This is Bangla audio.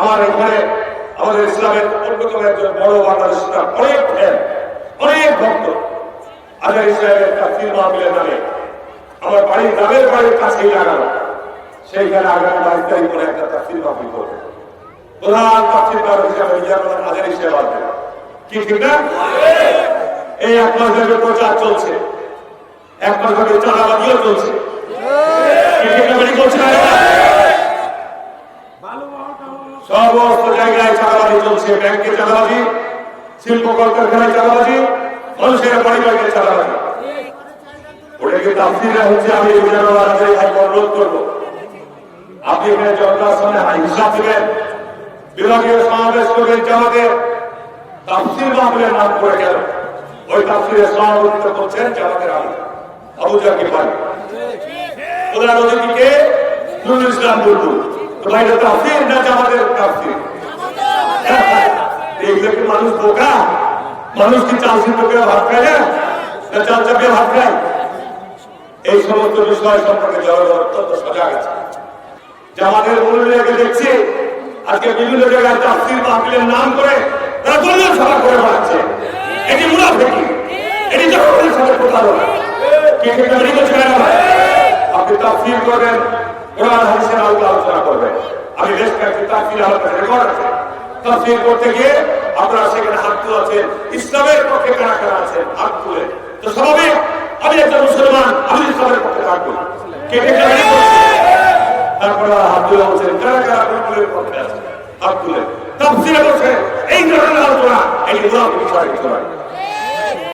আমার এখানে আমাদের ইসলামের অন্যতম একজন বড় বাংলাদেশ অনেক ফ্যান অনেক ভক্ত। আজার ইসলামের তাফসির মাহফিলের নামে। আমার বাড়ির গ্রামের বাড়ির কাছেই লাগানো। সেইখানে আগামী বাইশ তারিখ করে একটা তাফসির মাহফিল করবে প্রধান তাফসির কারণ হিসাবে কি ঠিক না? এই এক মাস ধরে প্রচার চলছে। এক মাস ধরে চাঁদাবাদিও চলছে। কি ঠিক না চলছে না? সমস্ত জায়গায় চাঁদাবাজি চলছে, ব্যাংকে চাঁদাবাজি, শিল্প কলকারখানায় চাঁদাবাজি, মানুষের বাড়িতে চাঁদাবাজি। ওটাকে তাফসিরা হচ্ছে, আমি বিধানসভার ভাই অনুরোধ করব। আপনি এখানে জনতার সামনে হিসাব দেবেন বিভাগীয় সমাবেশ করবেন জামাতে তাফসির মাহফিলের নাম করে গেল। ওই তাফসিরের সভাপতিত্ব করছেন জামাতের আমি আবু জাকির ভাই। প্রধান অতিথিকে নুরুল ইসলাম বুলবুল তো ভাই এটা তাফসির না জামাতের তাফসির দেখলে কি মানুষ বোকা, মানুষ কি চাল শিল্প করে ভাত খায় না? চাল চাপিয়ে ভাত খায়। এই সমস্ত বিষয় সম্পর্কে জনগণ অত্যন্ত সজাগ আছে। জামাতের মূল্যকে দেখছি, আজকে বিভিন্ন জায়গায় তাফসির মাহফিলের নাম করে তারা দলীয় সভা করে বেড়াচ্ছে। এটি মুনাফিকি। এটি জনগণের সাথে প্রতারণা। কে কে আপনি তাফসির করবেন আলোচনা করবেন আমি বেশ কয়েকটি তাফসির করতে গিয়ে আপনারা সেখানে হাত তুলেছেন ইসলামের পক্ষে কারা কারা আছেন? হাত তুলে। তো স্বাভাবিক, আমি একজন মুসলমান, আমি ইসলামের পক্ষে থাকব। তারপরে হাত তুলে বলছেন এই ধরনের আলোচনা, এই বিষয়